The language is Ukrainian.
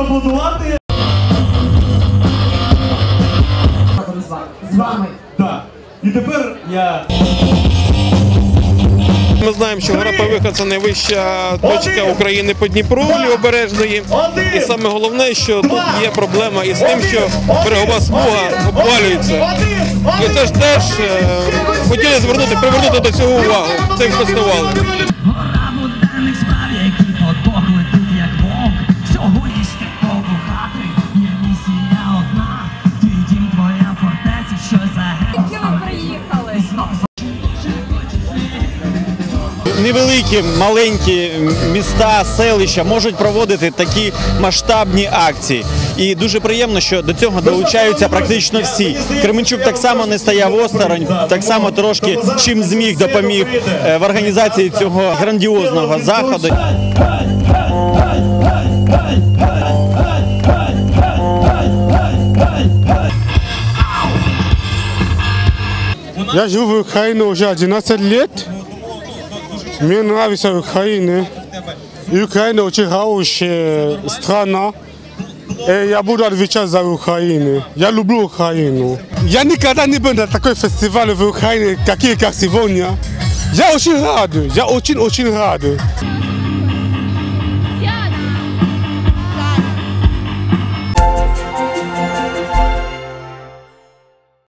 аплодувати. З вами. Так. І тепер я. Ми знаємо, що гора Павиха це найвища точка України по Дніпру лівобережної. І саме головне, що тут є проблема із тим, що берегова смуга обвалюється. І це ж теж е, хотіли звернути, привернути до цього увагу цим фестивалем. Невеликі маленькі міста, селища можуть проводити такі масштабні акції. І дуже приємно, що до цього долучаються практично всі. Кременчук так само не стояв осторонь, так само трошки чим зміг допоміг е, в організації цього грандіозного заходу. Я живу в Украине уже 11 лет. Мне нравится Украина. И Украина очень хорошая страна. И я буду отвечать за Украину. Я люблю Украину. Я никогда не был на такой фестивале в Украине, какие как сегодня. Я очень рад. Я очень-очень рад.